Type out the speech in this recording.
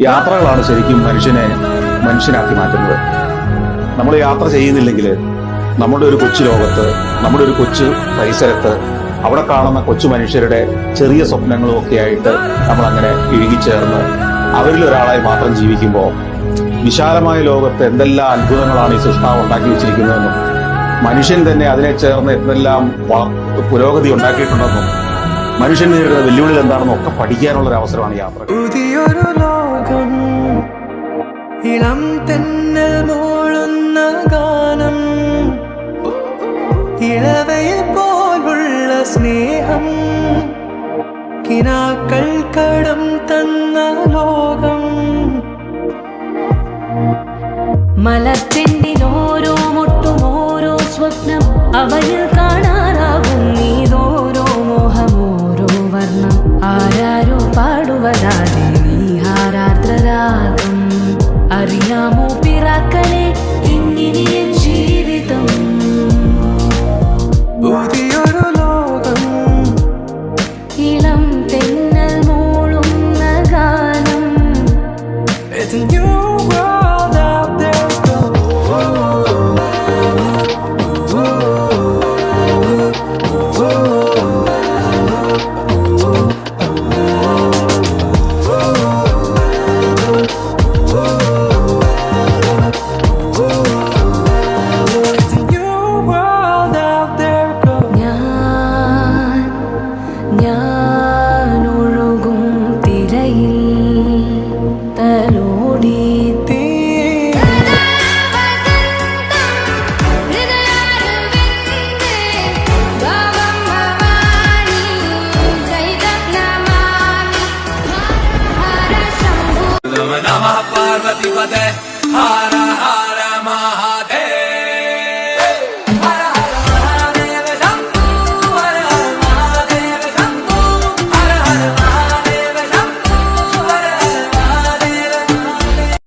യാത്രകളാണ് ശരിക്കും മനുഷ്യനെ മനുഷ്യനാക്കി മാറ്റുന്നത്. നമ്മൾ യാത്ര ചെയ്യുന്നില്ലെങ്കിൽ നമ്മുടെ ഒരു കൊച്ചു ലോകത്ത് നമ്മുടെ ഒരു കൊച്ചു പരിസരത്ത് അവിടെ കാണുന്ന കൊച്ചു മനുഷ്യരുടെ ചെറിയ സ്വപ്നങ്ങളും ഒക്കെ ആയിട്ട് നമ്മൾ അങ്ങനെ ഇഴുകിച്ചേർന്ന് അവരിൽ ഒരാളായി മാത്രം ജീവിക്കുമ്പോൾ വിശാലമായ ലോകത്ത് എന്തെല്ലാം അത്ഭുതങ്ങളാണ് ഈ സൃഷ്ടാവ് ഉണ്ടാക്കി വെച്ചിരിക്കുന്നതെന്നും മനുഷ്യൻ തന്നെ അതിനെ ചേർന്ന് എന്തെല്ലാം പുരോഗതി ഉണ്ടാക്കിയിട്ടുണ്ടെന്നും മനുഷ്യൻ നേരിടുന്ന വെല്ലുവിളികൾ എന്താണെന്നും ഒക്കെ പഠിക്കാനുള്ള ഒരു അവസരമാണ് യാത്ര ഇളം തെന്നൽ മൂളുന്ന ഗാനം. ഇളവയെ പോലുള്ള സ്നേഹം. കിനാക്കൾ കടം തന്ന ലോകം. മലത്തിന്റെ ഓരോ മുട്ടും ഓരോ സ്വപ്നം അവയിൽ കാണാനാകും नम नमः पार्वतीपदे हार हार महा।